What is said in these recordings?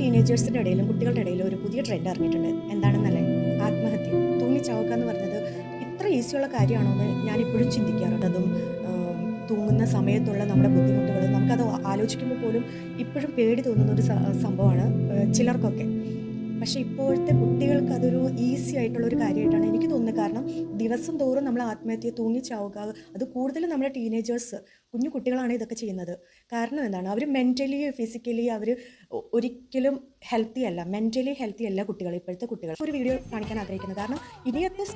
ടീനേജേഴ്സിന്റെ ഇടയിലും കുട്ടികളുടെ ഇടയിലും ഒരു പുതിയ ട്രെൻഡ് ഇറങ്ങിയിട്ടുണ്ട്. എന്താണെന്നല്ലേ? ആത്മഹത്യ. തൂങ്ങി തൂങ്ങിച്ചാവുക എന്ന് പറഞ്ഞത് ഇത്ര ഈസിയുള്ള കാര്യമാണോ എന്ന് ഞാനിപ്പോഴും ചിന്തിക്കാറുണ്ട് അതും ആം, തൂങ്ങുന്ന സമയത്തുള്ള നമ്മുടെ ബുദ്ധിമുട്ടുകൾ നമുക്കത് ആലോചിക്കുമ്പോൾ പോലും ഇപ്പോഴും പേടി തോന്നുന്ന ഒരു സംഭവമാണ് ചിലർക്കൊക്കെ. പക്ഷേ ഇപ്പോഴത്തെ കുട്ടികൾക്ക് അതൊരു ഈസി ആയിട്ടുള്ള ഒരു കാര്യമായിട്ടാണ് എനിക്ക് തോന്നുന്നത്. കാരണം ദിവസം തോറും നമ്മൾ ആത്മഹത്യ തൂങ്ങിച്ചാവുക അത് കൂടുതലും നമ്മുടെ ടീനേജേഴ്സ് കുഞ്ഞു കുട്ടികളാണ് ഇതൊക്കെ ചെയ്യുന്നത്. കാരണം എന്താണ്? അവർ മെന്റലി ഫിസിക്കലി അവർ ഒരിക്കലും ഹെൽത്തി അല്ല. മെന്റലി ഹെൽത്തി അല്ല കുട്ടികൾ ഇപ്പോഴത്തെ കുട്ടികൾ. ഒരു വീഡിയോ കാണിക്കാൻ ആഗ്രഹിക്കുന്നത്. കാരണം ഇനിയത്തെ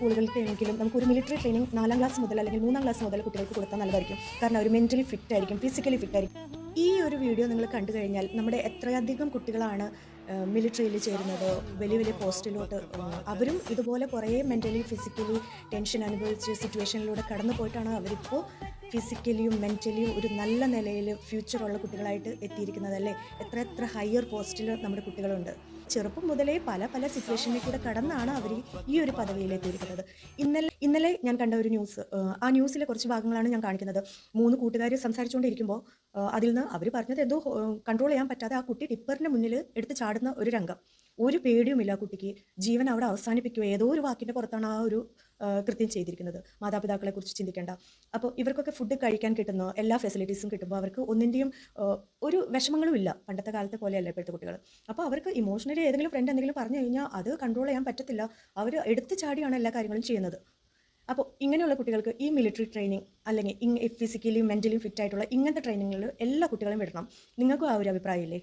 നമുക്ക് ഒരു മിലിറ്ററി ട്രെയിനിങ് നാലാം ക്ലാസ് മുതൽ അല്ലെങ്കിൽ മൂന്നാം ക്ലാസ് മുതൽ കുട്ടികൾക്ക് കൊടുത്താൽ നല്ലതായിരിക്കും. കാരണം അവർ മെന്റലി ഫിറ്റ് ആയിരിക്കും ഫിസിക്കലി ഫിറ്റ് ആയിരിക്കും. ഈ ഒരു വീഡിയോ നിങ്ങൾ കണ്ടു കഴിഞ്ഞാൽ നമ്മുടെ എത്രയധികം കുട്ടികളാണ് മിലിറ്ററിയിൽ ചേരുന്നത് വലിയ വലിയ പോസ്റ്റിലോട്ട് അവരും ഇതുപോലെ കുറേ മെന്റലി ഫിസിക്കലി ടെൻഷൻ അനുഭവിച്ച സിറ്റുവേഷനിലൂടെ കടന്നു പോയിട്ടാണ് അവരിപ്പോൾ ഫിസിക്കലിയും മെന്റലിയും ഒരു നല്ല നിലയിൽ ഫ്യൂച്ചറുള്ള കുട്ടികളായിട്ട് എത്തിയിരിക്കുന്നതല്ലേ? എത്ര എത്ര ഹയർ പോസ്റ്റിൽ നമ്മുടെ കുട്ടികളുണ്ട്. ചെറുപ്പം മുതലേ പല പല സിറ്റുവേഷനിൽ കൂടെ കടന്നാണ് അവർ ഈ ഒരു പദവിയിൽ എത്തിയിരിക്കുന്നത്. ഇന്നലെ ഇന്നലെ ഞാൻ കണ്ട ഒരു ന്യൂസ് ആ ന്യൂസിലെ കുറച്ച് ഭാഗങ്ങളാണ് ഞാൻ കാണിക്കുന്നത്. മൂന്ന് കൂട്ടുകാർ സംസാരിച്ചുകൊണ്ടിരിക്കുമ്പോൾ അതിൽ നിന്ന് അവർ പറഞ്ഞത് എന്തോ കൺട്രോൾ ചെയ്യാൻ പറ്റാതെ ആ കുട്ടി ടിപ്പറിന്റെ മുന്നിൽ എടുത്ത് ചാടുന്ന ഒരു രംഗം. ഒരു പേടിയുമില്ല കുട്ടിക്ക്. ജീവൻ അവിടെ അവസാനിപ്പിക്കുക ഏതോ ഒരു വാക്കിന്റെ പുറത്താണ് ആ ഒരു കൃത്യം ചെയ്തിരിക്കുന്നത്. മാതാപിതാക്കളെ കുറിച്ച് ചിന്തിക്കേണ്ട. അപ്പോൾ ഇവർക്കൊക്കെ ഫുഡ് കഴിക്കാൻ കിട്ടുന്ന എല്ലാ ഫെസിലിറ്റീസും കിട്ടുമ്പോൾ അവർക്ക് ഒന്നിന്റെയും ഒരു വിഷമങ്ങളും ഇല്ല. പണ്ടത്തെ കാലത്തെ പോലെയല്ല ഇപ്പോഴത്തെ കുട്ടികൾ അപ്പോൾ അവർക്ക് ഇമോഷണലി ഏതെങ്കിലും ഫ്രണ്ട് എന്തെങ്കിലും പറഞ്ഞു കഴിഞ്ഞാൽ അത് കൺട്രോൾ ചെയ്യാൻ പറ്റത്തില്ല. അവർ എടുത്തു ചാടിയാണ് എല്ലാ കാര്യങ്ങളും ചെയ്യുന്നത്. അപ്പോൾ ഇങ്ങനെയുള്ള കുട്ടികൾക്ക് ഈ മിലിറ്ററി ട്രെയിനിങ് അല്ലെങ്കിൽ ഫിസിക്കലി മെന്റലി ഫിറ്റ് ആയിട്ടുള്ള ഇങ്ങനത്തെ ട്രെയിനിങ്ങിൽ എല്ലാ കുട്ടികളും വിടണം. നിങ്ങൾക്കും ആ ഒരു അഭിപ്രായമില്ലേ?